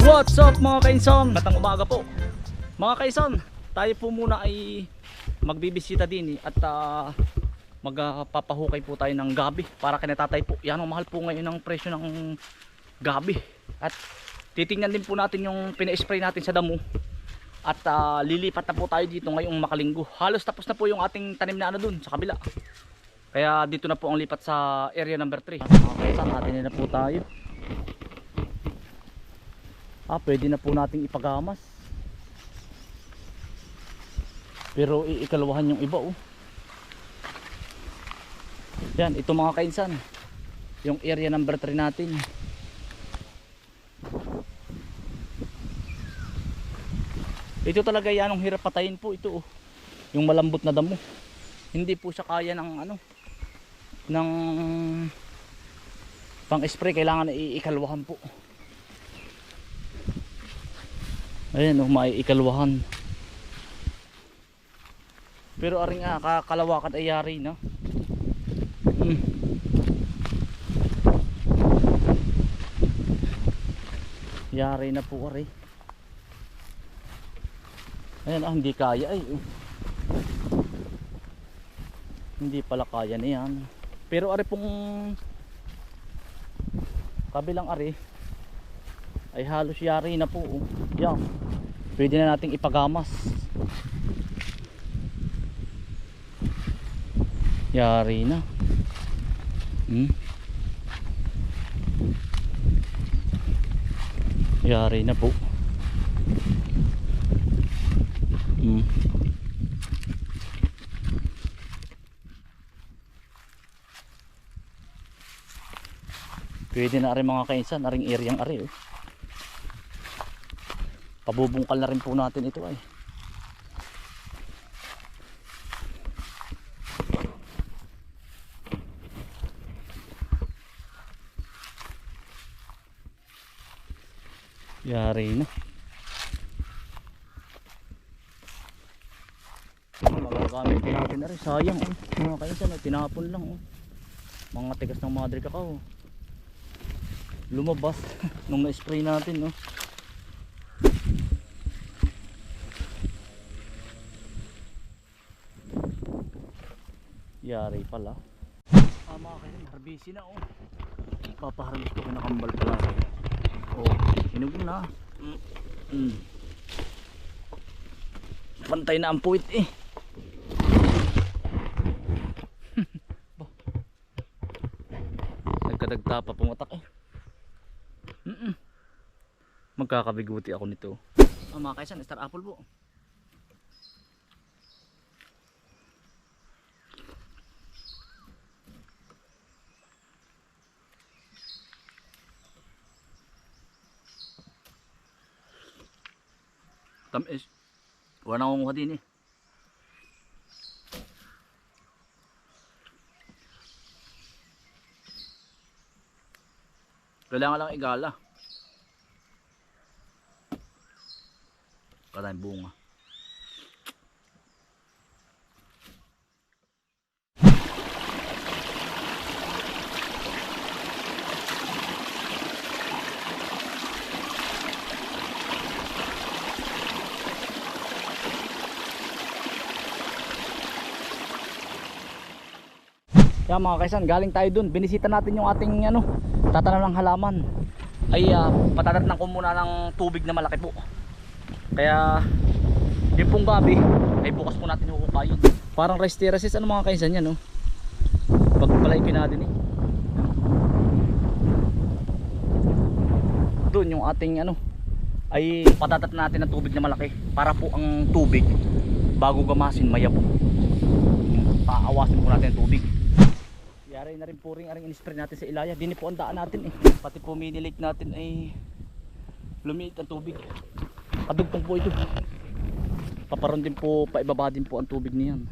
What's up mga kainson? Batang umaga po. Mga kainson, tayo po muna ay magbibisita din eh, at ah, magpapahukay po tayo ng gabi para kay tatay po. Yan ang mahal po ngayon ng presyo ng gabi. At titingnan din po natin yung pina-spray natin sa damo. At ah, lilipat na po tayo dito ngayong makalinggo. Halos tapos na po yung ating tanim na ano dun sa kabila. Kaya dito na po ang lipat sa area number 3. Mga kainson, atin na po tayo. Ah, pwede na po nating ipagamas. Pero iikalwahan yung iba oh. Yan, ito mga kainsan. Yung area number 3 natin. Ito talaga yan ang hirap patayin po ito oh. Yung malambot na damo. Hindi po siya kaya ng ano ng pang spray kailangan iikalwahan po. Ayan oh, may ikalwahan. Pero aring nga, kakalawakan ay yari na. Hmm. Yari na po ari. Ayan ah, hindi kaya ay. oh. Hindi pala kaya na yan. Pero ari pong kabilang ari ay halos yari na po. oh. Yan. Pwede na nating ipagamas. Yari na. Hmm? Yari na po. Hmm. Pwede na rin mga kainsan, aring area ari oh. Pabubungkal na rin po natin ito ay. Yari na. Magagamit din natin na rin. Sayang oh. Mga kainsan, oh. tinapon lang oh. Mga tigas ng madre kakao. Lumabas nung na-spray natin no. Yari pala. Ah, mga kailan, harbisi na oh. Papaharbis ko kinakambal pala. Oh, hinog na. Mm. Mm. Pantay na ang puwit eh. Nagkadagta pa pumatak eh. Mm -mm. Magkakabiguti ako nito. Ah, mga kaisan, star apple po. Tamis. Wala na akong din eh. Kailangan lang igala. Katayang bunga. Yan mga kaisan, galing tayo dun. Binisita natin yung ating ano, tatanim ng halaman. Ay uh, patatnan ko muna ng tubig na malaki po. Kaya yung pong gabi ay bukas po natin hukukayin. Parang rice terraces ano mga kaisan yan no. Pag palay natin eh. Doon yung ating ano ay patatat natin ng tubig na malaki para po ang tubig bago gamasin mayabong. Paawasin po natin ang tubig. Yari na rin po rin aring in-spray natin sa ilaya. Dini po ang daan natin eh. Pati po mini lake natin ay lumiit ang tubig. Kadugtong po ito. Paparon din po, paibaba din po ang tubig niyan.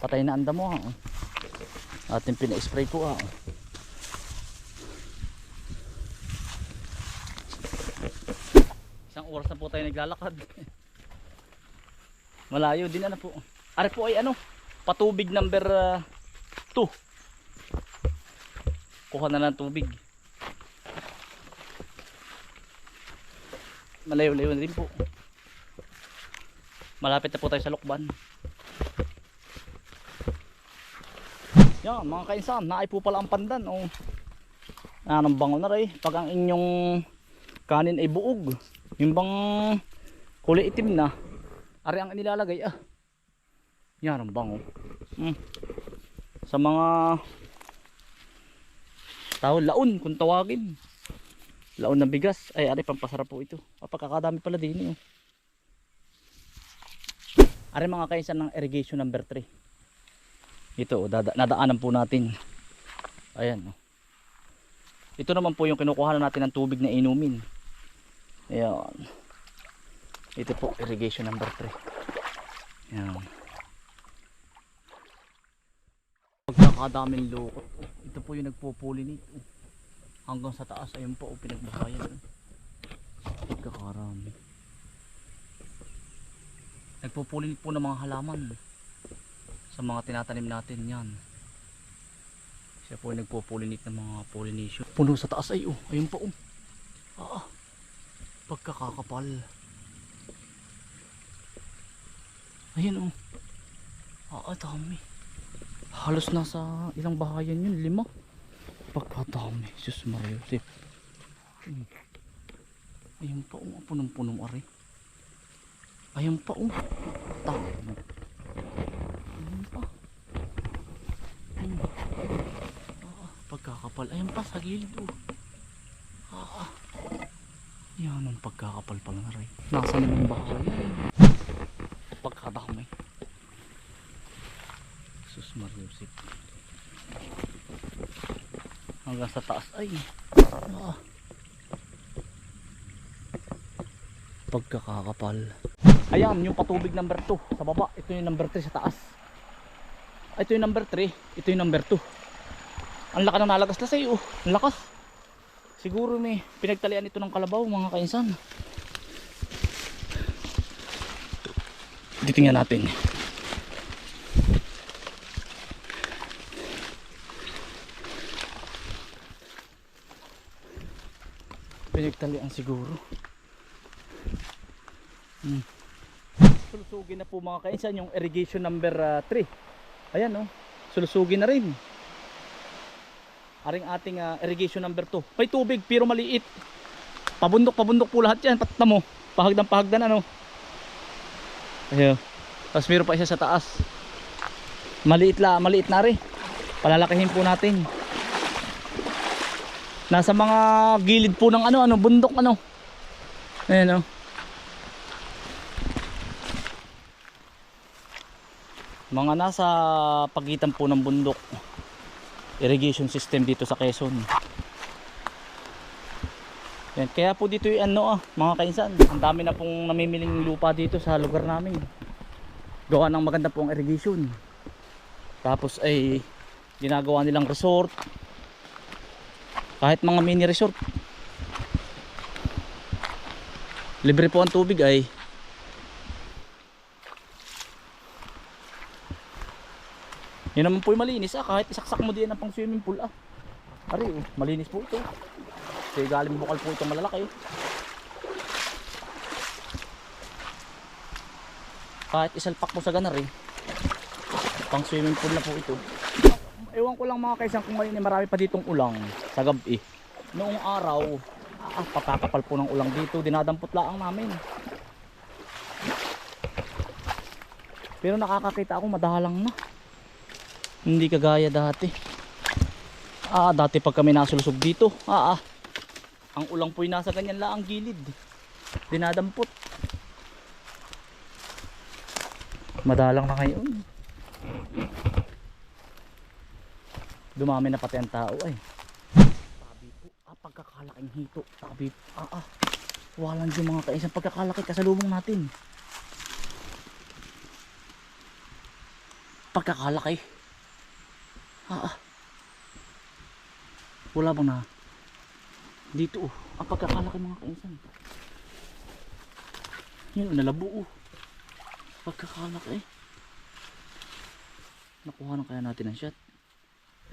Patay na anda mo ha. Ating pina-spray po ha. Isang oras na po tayo naglalakad. Malayo din na po. Are po ay ano, patubig number 2 kuha na ng tubig malayo-layo na rin po. Malapit na po tayo sa Lokban. Yan, mga kainsan, naay po pala ang pandan. Oh. Anong bango na rin. Pag ang inyong kanin ay buog. Yung bang kulay itim na. Ari ang inilalagay ah. Yan ang bango. Hmm. Sa mga tao laon kung tawagin. Laon ng bigas. Ay, ari pampasarap po ito. Pagkakadami pala din eh. oh. Ari mga kainsan ng irrigation number 3. Ito, oh, dada nadaanan po natin. Ayan. Oh. Ito naman po yung kinukuha natin ng tubig na inumin. Ayan. Ito po, irrigation number 3. Ayan. Pagkakadaming lukot. Oh, ito po yung nagpo-pollinate. Oh. Hanggang sa taas, ayun po, oh, pinagbahayan. Oh. Pagkakarami. Nagpo-pollinate po ng mga halaman. Sa mga tinatanim natin yan. Siya po ay nagpo-pollinate ng mga pollination. Puno sa taas ay oh. Ayun pa oh. Ah, ah. Pagkakakapal. Ayun oh. Ah, ah, dami. Halos nasa ilang bahayan yun. Lima. Pagkadami. Sus Mario. Sip. Hmm. Ayun pa oh. Punong-punong ari. Ayun pa oh. Dami. Ayun pa. Hmm. Ah, pagkakapal. Ayun pa sa gilid oh. Ah, ah. Yan ang pagkakapal pala na rin. Nasa naman bahay. Pagkadami. Mariusip. Hanggang sa taas ay. Ah. Pagkakakapal. Ayan, yung patubig number 2 sa baba. Ito yung number 3 sa taas. Ito yung number 3. Ito yung number 2. Ang laki ng nalagas na sa'yo. Ang lakas. Siguro may pinagtalian ito ng kalabaw mga kainsan. Titingnan natin. Pinagtalian siguro. Hmm. Sulusugin na po mga kainsan yung irrigation number 3. Ayan oh. Sulusugin na rin. Aring ating ah, irrigation number 2. May tubig pero maliit. Pabundok pabundok po lahat yan. Patna mo. Pahagdan pahagdan ano. Ayun. Tapos meron pa isa sa taas. Maliit la, maliit na rin. Palalakihin po natin. Nasa mga gilid po ng ano, ano, bundok ano. Ayan oh. Mga nasa pagitan po ng bundok irrigation system dito sa Quezon. Yan, kaya po dito yung ano ah, mga kainsan, ang dami na pong namimiling lupa dito sa lugar namin. Gawa ng maganda pong irrigation. Tapos ay ginagawa nilang resort. Kahit mga mini resort. Libre po ang tubig ay Yan naman po yung malinis ah, kahit isaksak mo din ang pang swimming pool ah. Ari, malinis po ito. Kasi galing bukal po itong malalaki. Kahit isalpak mo sa ganar eh. Pang swimming pool na po ito. Ewan ko lang mga kaisan kung ngayon marami pa ditong ulang sa gabi. Noong araw, ah, patakapal po ng ulang dito, dinadampot lang namin. Pero nakakakita ako madalang na. Hindi kagaya dati. Ah, dati pag kami nasulusog dito, ah, ah. Ang ulang po'y nasa ganyan lang ang gilid. Dinadampot. Madalang na ngayon. Dumami na pati ang tao ay. Tabi po, ah, pagkakalaking hito. Tabi, ah, ah. Walang yung mga kaisang pagkakalaki kasalubong natin. Pagkakalaki. Ah, ah. Wala bang na? Dito oh. Ang pagkakalaki mga kainsan. Yun, nalabo oh. Pagkakalaki. Nakuha na kaya natin ang shot.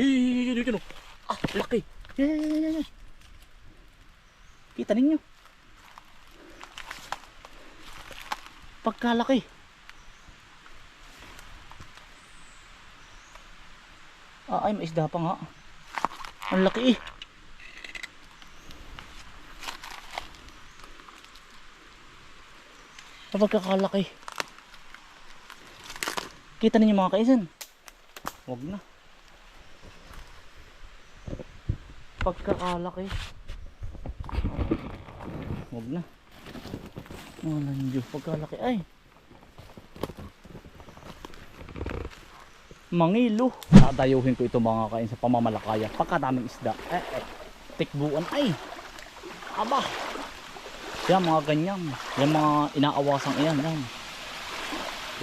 Eh, yun, yun, yun. Ah, laki. Yan, yan, yan, yan. Kita ninyo. Pagkalaki. Ah, ay, may isda pa nga. Ang laki eh. Pagkakalaki. Kita ninyo mga kaisan. Huwag na. Pagkakalaki. Huwag na. Walang Diyos. Pagkalaki. Ay. Mangilo. Tatayuhin ko ito mga kain sa pamamalakaya. Pagkadaming isda. Eh, eh. Tikbuan. Ay. Aba. Yan mga ganyan. Yan mga inaawasang iyan. Yan.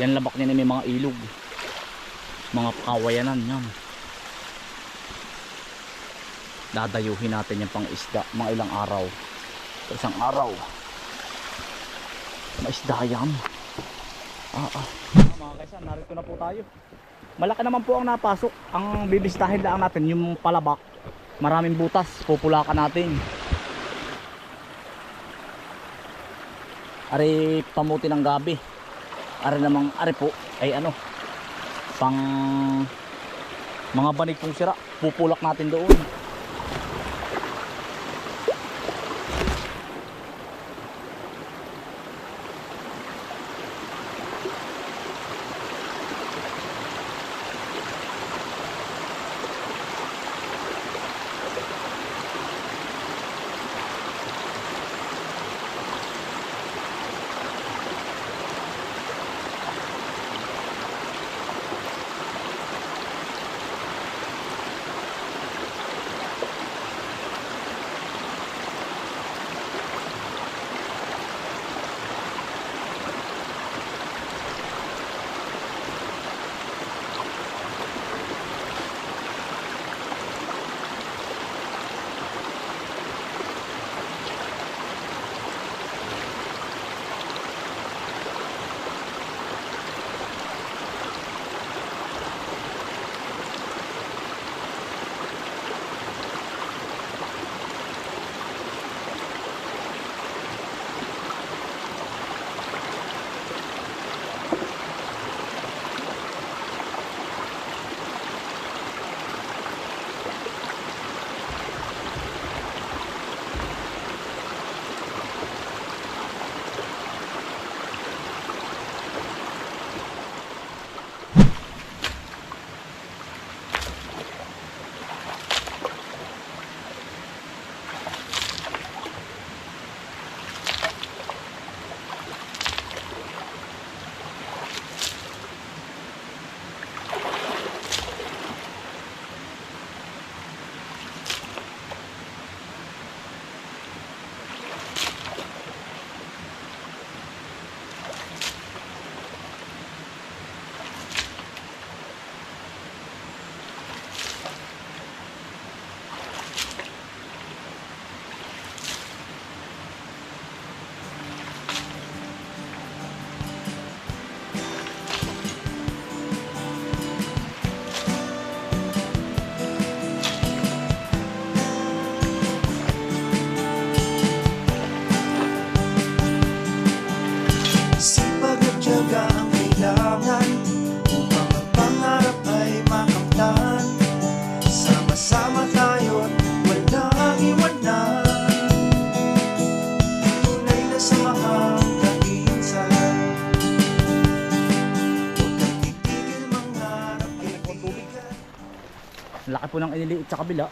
Yan labak niya may mga ilog. Mga kawayanan yan. Dadayuhin natin yung pang isda. Mga ilang araw. Isang araw. Maisda yan. Ah, ah. Mga kaisan, narito na po tayo. Malaki naman po ang napasok. Ang bibistahin lang natin yung palabak. Maraming butas. Pupulakan natin. Ari pamuti ng gabi. Ari namang ari po ay ano pang mga banig pong sira. Pupulak natin doon. Laki po ng iniliit sa kabila.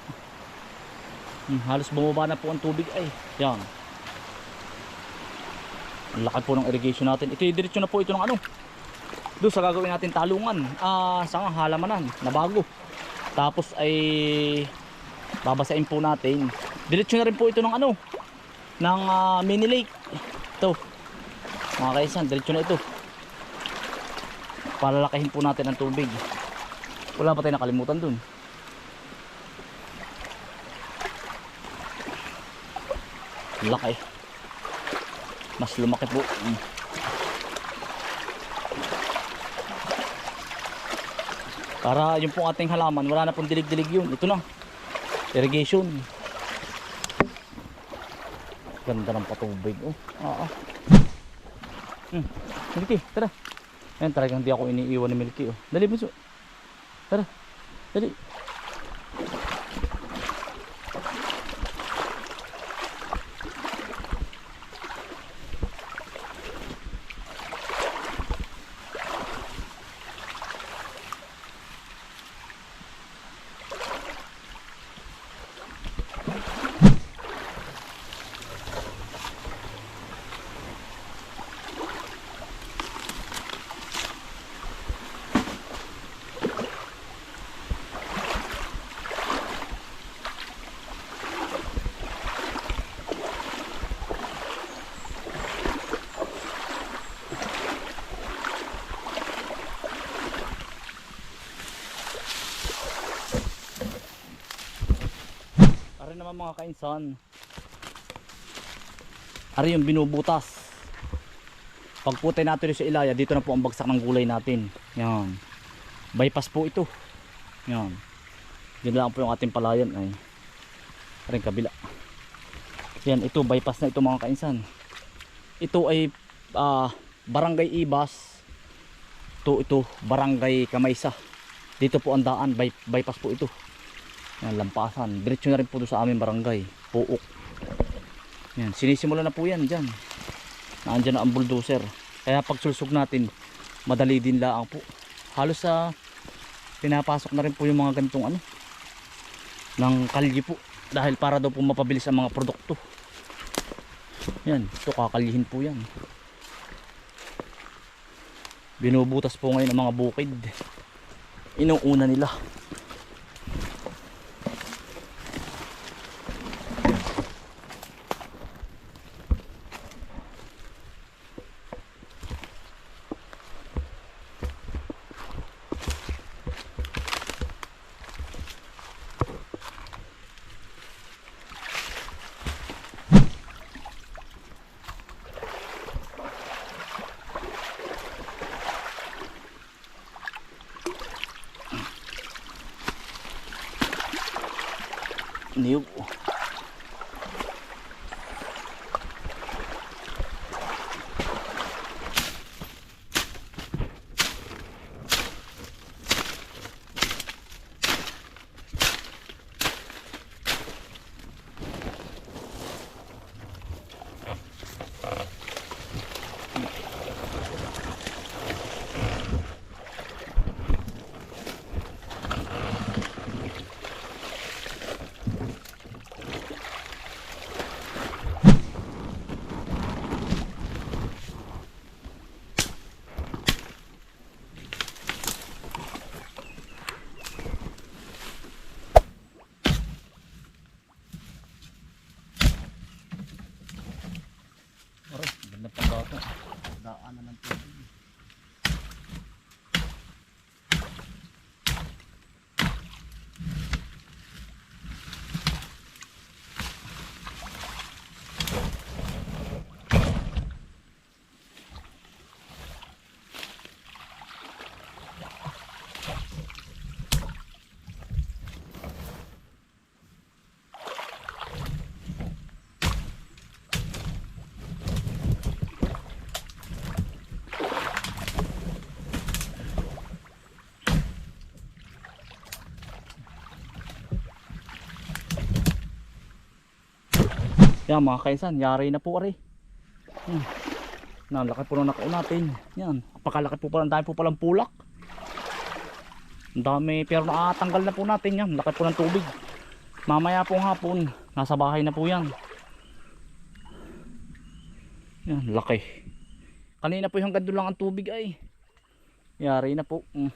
Hmm, halos bumaba na po ang tubig ay. Yan. Ang laki po ng irrigation natin. Ito diretso na po ito ng ano. Doon sa gagawin natin talungan. Ah, sa nga halamanan na bago. Tapos ay babasain po natin. Diretso na rin po ito ng ano ng ah, mini lake. Ito. Mga kaisan, diretso na ito. Palalakihin po natin ang tubig. Wala pa tayo nakalimutan dun. Laki. Mas lumaki po. Mm. Para yung pong ating halaman, wala na pong dilig-dilig yun. Ito na. Irrigation. Ganda ng patubig. Oh. Ah, ah. Hmm. Milky, tara. Ayan, talagang di ako iniiwan ni Milky. Oh. Dali, bunso. Tara. Dali. Ari naman mga kainsan. Ari yung binubutas. Pagputay natin sa ilaya, dito na po ang bagsak ng gulay natin. Yan. Bypass po ito. Yan. Diyan lang po yung ating palayan ay. Aring kabila. Yan, ito bypass na ito mga kainsan. Ito ay ah, barangay Ibas. Ito, ito, barangay Kamaysa. Dito po ang daan, by, bypass po ito. Yan, lampasan. Diretso na rin po doon sa aming barangay. Puok. Yan, sinisimula na po yan dyan. Naandyan na ang bulldozer. Kaya pag sulsog natin, madali din lang po. Halos sa pinapasok na rin po yung mga ganitong ano ng kalye po dahil para daw po mapabilis ang mga produkto yan ito kakalyihin po yan binubutas po ngayon ang mga bukid inuuna nila niyog Aray, ganda pa bata. Daan na ng tubig. Yan mga kaisan, yari na po ari. Hmm. Nalaki po ng nakao natin. Yan, pakalaki po pala, ang dami po palang pulak. Ang dami, pero nakatanggal na po natin yan. Laki po ng tubig. Mamaya pong hapon, nasa bahay na po yan. Yan, laki. Kanina po yung gando lang ang tubig ay. Yari na po. Hmm.